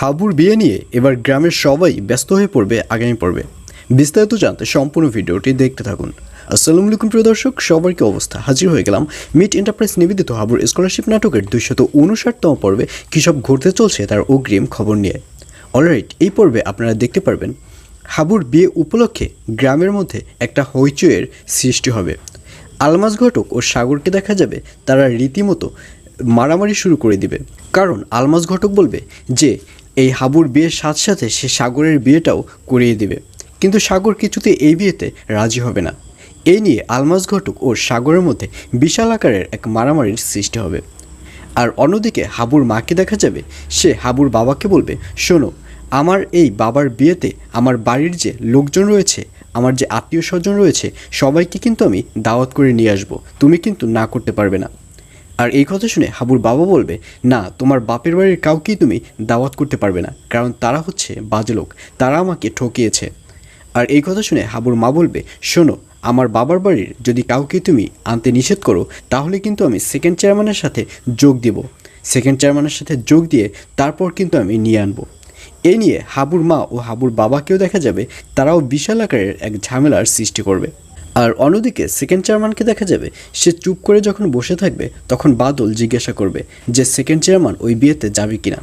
হাবুর বিয়ে নিয়ে এবার গ্রামের সবাই ব্যস্ত হয়ে পড়বে আগামী পর্বে। বিস্তারিত জানতে সম্পূর্ণ ভিডিওটি দেখতে থাকুন। আসসালামু আলাইকুম প্রিয় দর্শক, সবার কি অবস্থা? হাজির হয়ে গেলাম মিট এন্টারপ্রাইজ নিবেদিত হাবুর স্কলারশিপ নাটকের দুইশত উনষাটতম পর্বে কী সব ঘটতে চলছে তার অগ্রিম খবর নিয়ে। অলরাইট এই পর্বে আপনারা দেখতে পারবেন, হাবুর বিয়ে উপলক্ষে গ্রামের মধ্যে একটা হইচইয়ের সৃষ্টি হবে। আলমাজ ঘটক ও সাগরকে দেখা যাবে, তারা রীতিমতো মারামারি শুরু করে দিবে। কারণ আলমাজ ঘটক বলবে যে, এই হাবুর বিয়ের সাথে সাথে সে সাগরের বিয়েটাও করিয়ে দিবে। কিন্তু সাগর কিছুতে এই বিয়েতে রাজি হবে না। এই নিয়ে আলমাজ ঘটক ও সাগরের মধ্যে বিশাল আকারের এক মারামারির সৃষ্টি হবে। আর অন্যদিকে হাবুর মাকে দেখা যাবে, সে হাবুর বাবাকে বলবে, শোনো, আমার এই বাবার বিয়েতে আমার বাড়ির যে লোকজন রয়েছে আমার যে আত্মীয় স্বজন রয়েছে, সবাইকে কিন্তু আমি দাওয়াত করে নিয়ে আসব। তুমি কিন্তু না করতে পারবে না। আর এই কথা শুনে হাবুর বাবা বলবে, না, তোমার বাপের বাড়ির কাউকেই তুমি দাওয়াত করতে পারবে না, কারণ তারা হচ্ছে বাজে লোক। তারা আমাকে ঠকিয়েছে। আর এই কথা শুনে হাবুর মা বলবে, শোনো, আমার বাবার বাড়ির যদি কাউকে তুমি আনতে নিষেধ করো, তাহলে কিন্তু আমি সেকেন্ড চেয়ারম্যানের সাথে যোগ দিব। সেকেন্ড চেয়ারম্যানের সাথে যোগ দিয়ে তারপর কিন্তু আমি নিয়ে আনব। এই নিয়ে হাবুর মা ও হাবুর বাবাকেও দেখা যাবে, তারাও বিশাল আকারের এক ঝামেলার সৃষ্টি করবে। আর অন্যদিকে সেকেন্ড চেয়ারম্যানকে দেখা যাবে, সে চুপ করে যখন বসে থাকবে, তখন বাদল জিজ্ঞাসা করবে যে সেকেন্ড চেয়ারম্যান ওই বিয়েতে যাবে কিনা।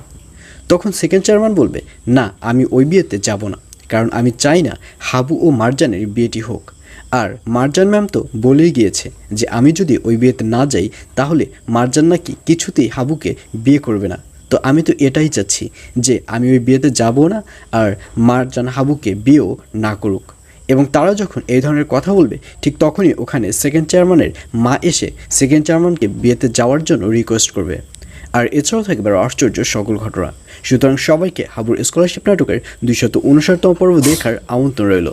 তখন সেকেন্ড চেয়ারম্যান বলবে, না, আমি ওই বিয়েতে যাব না, কারণ আমি চাই না হাবু ও মারজানের বিয়েটি হোক। আর মারজান ম্যাম তো বলেই গিয়েছে যে, আমি যদি ওই বিয়েতে না যাই, তাহলে মারজান নাকি কিছুতেই হাবুকে বিয়ে করবে না। তো আমি তো এটাই চাচ্ছি যে আমি ওই বিয়েতে যাব না আর মারজান হাবুকে বিয়েও না করুক। এবং তারা যখন এই ধরনের কথা বলবে, ঠিক তখনই ওখানে সেকেন্ড চেয়ারম্যানের মা এসে সেকেন্ড চেয়ারম্যানকে বিয়েতে যাওয়ার জন্য রিকোয়েস্ট করবে। আর এছাড়াও থাকবে আশ্চর্য সকল ঘটনা। সুতরাং সবাইকে হাবুর স্কলারশিপ নাটকের দুইশত উনষাটতম পর্ব দেখার আমন্ত্রণ রইল।